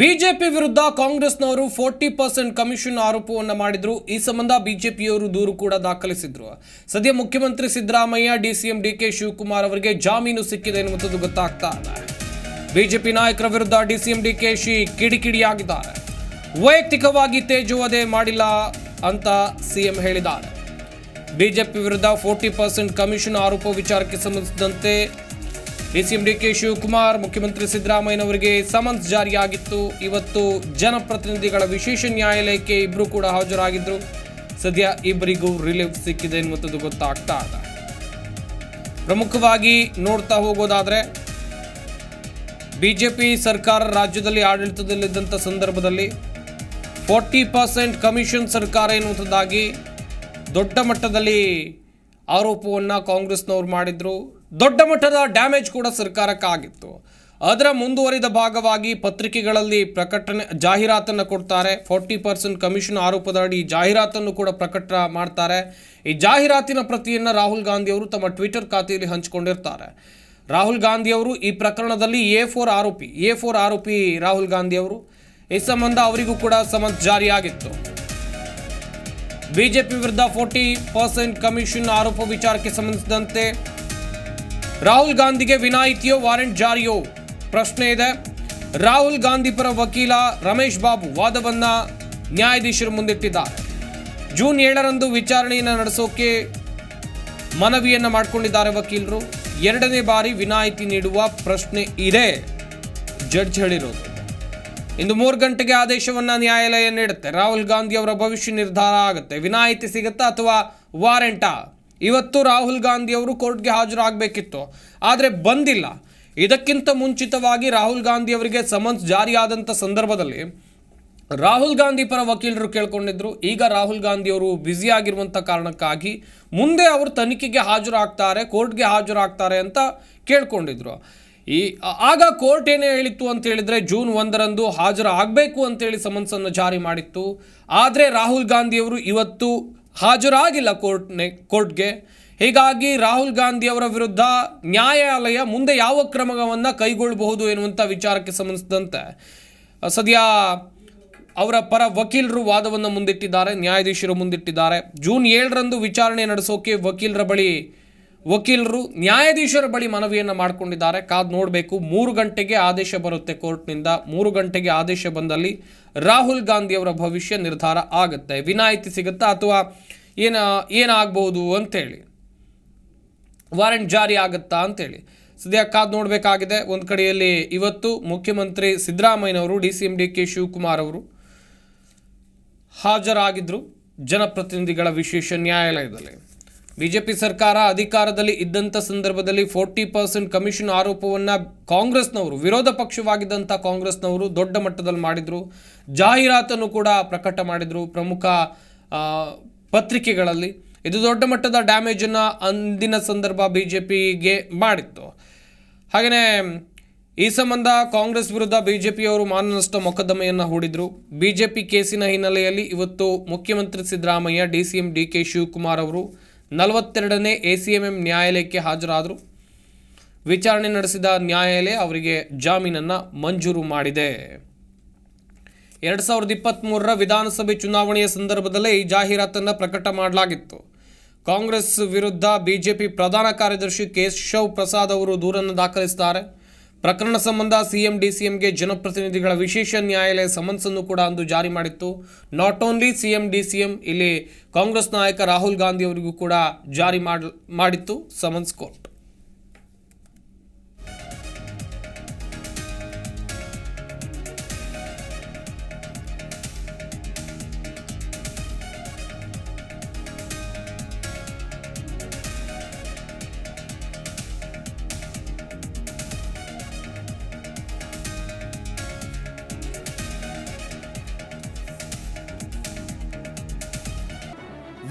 BJP ವಿರುದ್ಧ ಕಾಂಗ್ರೆಸ್ನವರು forty percent commission ಆರೋಪವನ್ನು ಮಾಡಿದ್ರು. ಈ ಸಂಬಂಧ ಬಿಜೆಪಿಯವರು ದೂರು ಕೂಡ ದಾಖಲಿಸಿದ್ರು. ಸದ್ಯ ಮುಖ್ಯಮಂತ್ರಿ ಸಿದ್ದರಾಮಯ್ಯ ಡಿಸಿಎಂ ಡಿಕೆ ಶಿವಕುಮಾರ್ ಅವರಿಗೆ ಜಾಮೀನು ಸಿಕ್ಕಿದೆ ಎನ್ನುವಂಥದ್ದು ಗೊತ್ತಾಗ್ತಾ ಇದೆ ಬಿಜೆಪಿ ನಾಯಕರ ವಿರುದ್ಧ ಡಿಸಿಎಂ ಡಿಕೆ ಶಿ ಕಿಡಿಕಿಡಿಯಾಗಿದ್ದಾರೆ. ವೈಯಕ್ತಿಕವಾಗಿ ತೇಜುವದೆ ಮಾಡಿಲ್ಲ ಅಂತ ಸಿಎಂ ಹೇಳಿದ್ದಾರೆ. ಬಿಜೆಪಿ ವಿರುದ್ಧ ಫೋರ್ಟಿ ಪರ್ಸೆಂಟ್ ಕಮಿಷನ್ ಆರೋಪ ವಿಚಾರಕ್ಕೆ ಸಂಬಂಧಿಸಿದಂತೆ ಡಿಸಿಎಂ ಡಿಕೆ ಶಿವಕುಮಾರ್, ಮುಖ್ಯಮಂತ್ರಿ ಸಿದ್ದರಾಮಯ್ಯನವರಿಗೆ ಸಮನ್ಸ್ ಜಾರಿಯಾಗಿತ್ತು. ಇವತ್ತು ಜನಪ್ರತಿನಿಧಿಗಳ ವಿಶೇಷ ನ್ಯಾಯಾಲಯಕ್ಕೆ ಇಬ್ಬರು ಕೂಡ ಹಾಜರಾಗಿದ್ದರು ಸದ್ಯ ಇಬ್ಬರಿಗೂ ರಿಲೀಫ್ ಸಿಕ್ಕಿದೆ ಎನ್ನುವಂಥದ್ದು ಗೊತ್ತಾಗ್ತಾ ಇದೆ. ಪ್ರಮುಖವಾಗಿ ನೋಡ್ತಾ ಹೋಗೋದಾದರೆ, ಬಿಜೆಪಿ ಸರ್ಕಾರ ರಾಜ್ಯದಲ್ಲಿ ಆಡಳಿತದಲ್ಲಿದ್ದಂಥ ಸಂದರ್ಭದಲ್ಲಿ ಫೋರ್ಟಿ ಪರ್ಸೆಂಟ್ ಕಮಿಷನ್ ಸರ್ಕಾರ ಎನ್ನುವಂಥದ್ದಾಗಿ ದೊಡ್ಡ ಮಟ್ಟದಲ್ಲಿ ಆರೋಪವನ್ನು ಕಾಂಗ್ರೆಸ್ನವ್ರು ಮಾಡಿದ್ರು. ದೊಡ್ಡ ಮಟ್ಟದ ಡ್ಯಾಮೇಜ್ ಕೂಡ ಸರ್ಕಾರಕ್ಕಾಗಿತ್ತು. ಅದರ ಮುಂದುವರಿದ ಭಾಗವಾಗಿ ಪತ್ರಿಕೆಗಳಲ್ಲಿ ಪ್ರಕಟಣೆ ಜಾಹೀರಾತನ್ನು ಕೊಡ್ತಾರೆ. ಫೋರ್ಟಿ ಪರ್ಸೆಂಟ್ ಕಮಿಷನ್ ಆರೋಪದ ಅಡಿ ಜಾಹೀರಾತನ್ನು ಕೂಡ ಪ್ರಕಟ ಮಾಡ್ತಾರೆ. ಈ ಜಾಹೀರಾತಿನ ಪ್ರತಿಯನ್ನು ರಾಹುಲ್ ಗಾಂಧಿ ಅವರು ತಮ್ಮ ಟ್ವಿಟರ್ ಖಾತೆಯಲ್ಲಿ ಹಂಚಿಕೊಂಡಿರ್ತಾರೆ. ರಾಹುಲ್ ಗಾಂಧಿ ಅವರು ಈ ಪ್ರಕರಣದಲ್ಲಿ ಎ ಫೋರ್ ಆರೋಪಿ, ಎ ಫೋರ್ ಆರೋಪಿ ರಾಹುಲ್ ಗಾಂಧಿ ಅವರು. ಈ ಸಂಬಂಧ ಅವರಿಗೂ ಕೂಡ ಸಮನ್ಸ್ ಜಾರಿಯಾಗಿತ್ತು. ಬಿಜೆಪಿ ವಿರುದ್ಧ ಫೋರ್ಟಿ ಪರ್ಸೆಂಟ್ ಕಮಿಷನ್ ಆರೋಪ ವಿಚಾರಕ್ಕೆ ಸಂಬಂಧಿಸಿದಂತೆ ರಾಹುಲ್ ಗಾಂಧಿಗೆ ವಿನಾಯಿತಿಯೋ ವಾರೆಂಟ್ ಜಾರಿಯೋ? ಪ್ರಶ್ನೆ ಇದೆ. ರಾಹುಲ್ ಗಾಂಧಿ ಪರ ವಕೀಲ ರಮೇಶ್ ಬಾಬು ವಾದವನ್ನು ನ್ಯಾಯಾಧೀಶರು ಮುಂದಿಟ್ಟಿದ್ದಾರೆ. ಜೂನ್ ಏಳರಂದು ವಿಚಾರಣೆಯನ್ನು ನಡೆಸೋಕೆ ಮನವಿಯನ್ನು ಮಾಡಿಕೊಂಡಿದ್ದಾರೆ ವಕೀಲರು. ಎರಡನೇ ಬಾರಿ ವಿನಾಯಿತಿ ನೀಡುವ ಪ್ರಶ್ನೆ ಇದೆ. ಜಡ್ಜ್ ಹೇಳಿರೋದು. ಇಂದು ಮೂರು ಗಂಟೆಗೆ ಆದೇಶವನ್ನು ನ್ಯಾಯಾಲಯ ನೀಡುತ್ತೆ. ರಾಹುಲ್ ಗಾಂಧಿ ಅವರ ಭವಿಷ್ಯ ನಿರ್ಧಾರ ಆಗುತ್ತೆ. ವಿನಾಯಿತಿ ಸಿಗುತ್ತಾ ಅಥವಾ ವಾರೆಂಟಾ? ಇವತ್ತು ರಾಹುಲ್ ಗಾಂಧಿ ಅವರು ಕೋರ್ಟ್ಗೆ ಹಾಜರಾಗಬೇಕಿತ್ತು. ಆದರೆ ಬಂದಿಲ್ಲ. ಇದಕ್ಕಿಂತ ಮುಂಚಿತವಾಗಿ ರಾಹುಲ್ ಗಾಂಧಿ ಅವರಿಗೆ ಸಮನ್ಸ್ ಜಾರಿಯಾದಂಥ ಸಂದರ್ಭದಲ್ಲಿ ರಾಹುಲ್ ಗಾಂಧಿ ಪರ ವಕೀಲರು ಕೇಳ್ಕೊಂಡಿದ್ರು. ಈಗ ರಾಹುಲ್ ಗಾಂಧಿ ಅವರು ಬ್ಯುಸಿ ಆಗಿರುವಂಥ ಕಾರಣಕ್ಕಾಗಿ ಮುಂದೆ ಅವರು ತನಿಖೆಗೆ ಹಾಜರಾಗ್ತಾರೆ, ಕೋರ್ಟ್ಗೆ ಹಾಜರಾಗ್ತಾರೆ ಅಂತ ಕೇಳ್ಕೊಂಡಿದ್ರು. ಈ, ಆಗ ಕೋರ್ಟ್ ಏನೇ ಹೇಳಿತ್ತು ಅಂತ ಹೇಳಿದರೆ ಜೂನ್ ಒಂದರಂದು ಹಾಜರಾಗಬೇಕು ಅಂತೇಳಿ ಸಮನ್ಸನ್ನು ಜಾರಿ ಮಾಡಿತ್ತು. ಆದರೆ ರಾಹುಲ್ ಗಾಂಧಿಯವರು ಇವತ್ತು ಹಾಜರಾಗಿಲ್ಲ ಕೋರ್ಟ್ನೆ ಕೋರ್ಟ್ಗೆ. ಹೀಗಾಗಿ ರಾಹುಲ್ ಗಾಂಧಿ ಅವರ ವಿರುದ್ಧ ನ್ಯಾಯಾಲಯ ಮುಂದೆ ಯಾವ ಕ್ರಮವನ್ನು ಕೈಗೊಳ್ಳಬಹುದು ಎನ್ನುವಂಥ ವಿಚಾರಕ್ಕೆ ಸಂಬಂಧಿಸಿದಂತೆ ಸದ್ಯ ಅವರ ಪರ ವಕೀಲರು ವಾದವನ್ನು ಮುಂದಿಟ್ಟಿದ್ದಾರೆ, ನ್ಯಾಯಾಧೀಶರು ಮುಂದಿಟ್ಟಿದ್ದಾರೆ. ಜೂನ್ ಏಳರಂದು ವಿಚಾರಣೆ ನಡೆಸೋಕೆ ವಕೀಲರ ಬಳಿ ವಕೀಲರು ನ್ಯಾಯಾಧೀಶರ ಬಳಿ ಮನವಿಯನ್ನು ಮಾಡಿಕೊಂಡಿದ್ದಾರೆ. ಕಾದ್ ನೋಡಬೇಕು, ಮೂರು ಗಂಟೆಗೆ ಆದೇಶ ಬರುತ್ತೆ ಕೋರ್ಟ್ನಿಂದ. ಮೂರು ಗಂಟೆಗೆ ಆದೇಶ ಬಂದಲ್ಲಿ ರಾಹುಲ್ ಗಾಂಧಿ ಅವರ ಭವಿಷ್ಯ ನಿರ್ಧಾರ ಆಗುತ್ತೆ. ವಿನಾಯಿತಿ ಸಿಗುತ್ತಾ ಅಥವಾ ಏನ, ಏನಾಗಬಹುದು ಅಂತೇಳಿ. ವಾರೆಂಟ್ ಜಾರಿ ಆಗುತ್ತಾ ಅಂತೇಳಿ. ಸದ್ಯ ಕಾದು ನೋಡಬೇಕಾಗಿದೆ. ಒಂದು ಕಡೆಯಲ್ಲಿ ಇವತ್ತು ಮುಖ್ಯಮಂತ್ರಿ ಸಿದ್ದರಾಮಯ್ಯನವರು, D C M D K Shivakumar ಅವರು ಹಾಜರಾಗಿದ್ದರು ಜನಪ್ರತಿನಿಧಿಗಳ ವಿಶೇಷ ನ್ಯಾಯಾಲಯದಲ್ಲಿ. ಬಿಜೆಪಿ ಸರ್ಕಾರ ಅಧಿಕಾರದಲ್ಲಿ ಇದ್ದಂಥ ಸಂದರ್ಭದಲ್ಲಿ ಫೋರ್ಟಿ ಪರ್ಸೆಂಟ್ ಕಮಿಷನ್ ಆರೋಪವನ್ನು ಕಾಂಗ್ರೆಸ್ನವರು, ವಿರೋಧ ಪಕ್ಷವಾಗಿದ್ದಂಥ ಕಾಂಗ್ರೆಸ್ನವರು ದೊಡ್ಡ ಮಟ್ಟದಲ್ಲಿ ಮಾಡಿದರು. ಜಾಹೀರಾತನ್ನು ಕೂಡ ಪ್ರಕಟ ಮಾಡಿದರು ಪ್ರಮುಖ ಪತ್ರಿಕೆಗಳಲ್ಲಿ. ಇದು ದೊಡ್ಡ ಮಟ್ಟದ ಡ್ಯಾಮೇಜನ್ನು ಅಂದಿನ ಸಂದರ್ಭ ಬಿ ಜೆ ಪಿಗೆ ಮಾಡಿತ್ತು. ಹಾಗೆಯೇ ಈ ಸಂಬಂಧ ಕಾಂಗ್ರೆಸ್ ವಿರುದ್ಧ ಬಿಜೆಪಿಯವರು ಮಾನನಷ್ಟ ಮೊಕದ್ದಮೆಯನ್ನು ಹೂಡಿದ್ರು. ಬಿಜೆಪಿ ಕೇಸಿನ ಹಿನ್ನೆಲೆಯಲ್ಲಿ ಇವತ್ತು ಮುಖ್ಯಮಂತ್ರಿ Siddaramaiah, D C M, D K Shivakumar ಅವರು ನಲವತ್ತೆರಡನೇ ಎ ಸಿ ಎಂ ಎಂ ನ್ಯಾಯಾಲಯಕ್ಕೆ ಹಾಜರಾದರು. ವಿಚಾರಣೆ ನಡೆಸಿದ ನ್ಯಾಯಾಲಯ ಅವರಿಗೆ ಜಾಮೀನನ್ನು ಮಂಜೂರು ಮಾಡಿದೆ. ಎರಡು ಸಾವಿರದ ಇಪ್ಪತ್ತ್ಮೂರರ ವಿಧಾನಸಭೆ ಚುನಾವಣೆಯ ಸಂದರ್ಭದಲ್ಲೇ ಈ ಜಾಹೀರಾತನ್ನು ಪ್ರಕಟ ಮಾಡಲಾಗಿತ್ತು. ಕಾಂಗ್ರೆಸ್ ವಿರುದ್ಧ ಬಿಜೆಪಿ ಪ್ರಧಾನ ಕಾರ್ಯದರ್ಶಿ ಕೇಶವ್ ಪ್ರಸಾದ್ ಅವರು ದೂರನ್ನು ದಾಖಲಿಸಿದ್ದಾರೆ. ಪ್ರಕರಣ ಸಂಬಂಧ ಸಿಎಂ, ಡಿಸಿಎಂಗೆ ಜನಪ್ರತಿನಿಧಿಗಳ ವಿಶೇಷ ನ್ಯಾಯಾಲಯ ಸಮನ್ಸನ್ನು ಕೂಡ ಅಂದು ಜಾರಿ ಮಾಡಿತ್ತು. ನಾಟ್ ಓನ್ಲಿ ಸಿಎಂ, ಡಿಸಿಎಂ, ಇಲ್ಲಿ ಕಾಂಗ್ರೆಸ್ ನಾಯಕ ರಾಹುಲ್ ಗಾಂಧಿ ಅವರಿಗೂ ಕೂಡ ಜಾರಿ ಮಾಡ್, ಮಾಡಿತ್ತು summons court.